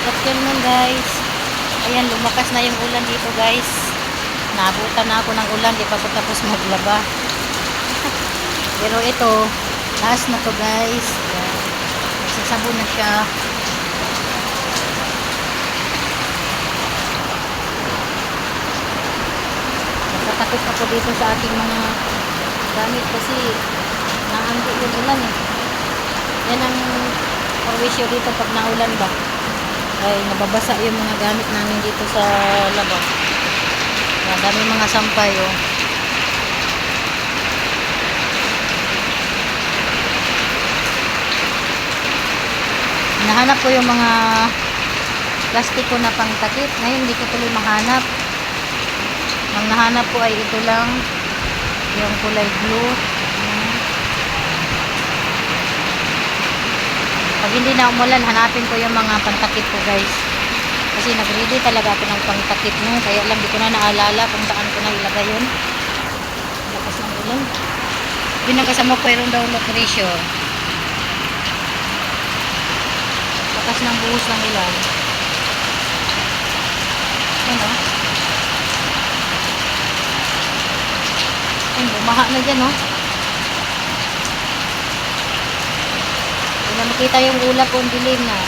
Afternoon guys. Ayan, lumakas na yung ulan dito guys. Naabutan na ako ng ulan, di pa ako tapos maglaba. Pero ito, taas na to guys. Ayan. Sasabo na siya. Natatakot ako dito sa aking mga gamit kasi naanggo yung ulan eh. Yan ang perwisyo dito pag naulan ba. Ay nababasa yung mga gamit namin dito sa labo. Ang dami mga sampay oh. Nahanap ko yung mga plastiko na pangtakip. Ngayon hindi ko tuloy mahanap. Ang nahanap ko ay ito lang. Yung kulay blue. Pag hindi na umulan, hanapin ko yung mga pantakip ko guys. Kasi nag-ready talaga ako ng pangtakip no. Kaya lang di ko na naalala kung saan ko na ilagay yun. Lakas ng ulan. Pinagkasama ko mayroon daw location. Lakas ng buhos ng ulan. Ano? Ayun, bumaha na dyan oh. Na makita yung ulap o dilim na.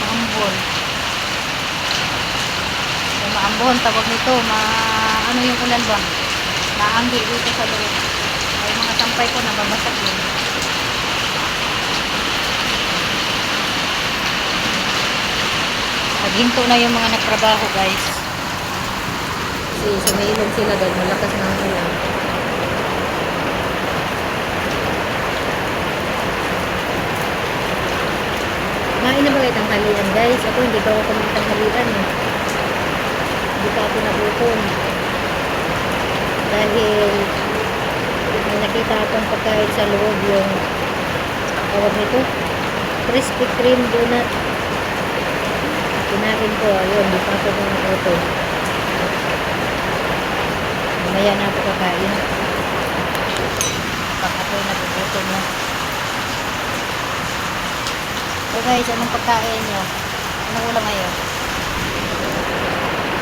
Maambon. So, maambon, tawag nito. Ma, ano yung ulan ba? Naanggi dito sa loob. Ay, mga sampay ko, nababasag yun. Naghinto na yung mga nagtrabaho, guys. Kasi sumilog sila dahil malakas na ang ulan. Kumain na ba kayo tanghalian guys? Ako hindi pa ako kumain tanghalian eh. Hindi pa ako nagutom. Dahil may nakita akong pagkain sa loob yung tawag nito crispy cream donut. Kinain ko, ayun, hindi pa ako nagutom. Mamaya na ako kakain. Pag ako'y nagugutom na. So guys, anong pagkain nyo? Anong ulam ngayon?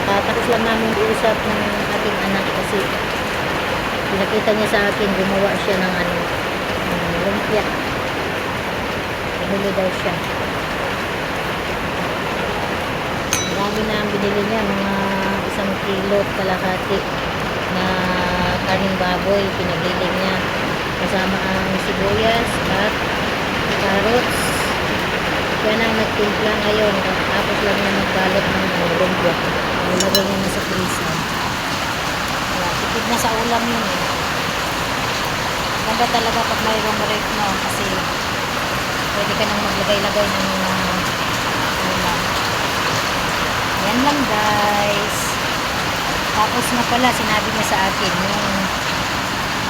Tatapos lang namin iusap ng ating anak kasi pinakita niya sa akin, gumawa siya ng ano, ng lumpia. Pinuli daw siya. Marami na ang binili niya, mga isang kilo at kalahati na kaning baboy, pinaghiling niya. Kasama ang sibuyas at carrots. Kaya nang nagtimpla ngayon, tapos lang niya magbalot ng lumpia. Nilagay niya na sa. Kaya, tipid na sa ulam yun eh. Ganda talaga pag mayroong ref no, kasi pwede ka nang maglagay-lagay ng mga ulam. Yan lang guys. Tapos nga pala, sinabi niya sa akin, yung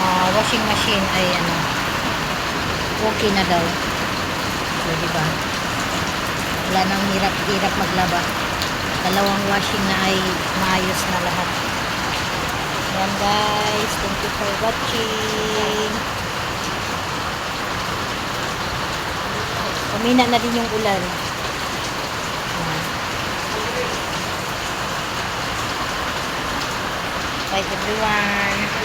ah, washing machine ay ano, okay na daw. So, di ba? Wala nang hirap-hirap maglaba. Dalawang washing na ay maayos na lahat. Yan guys. Thank you for watching. Pamina na din yung ulan. Bye everyone.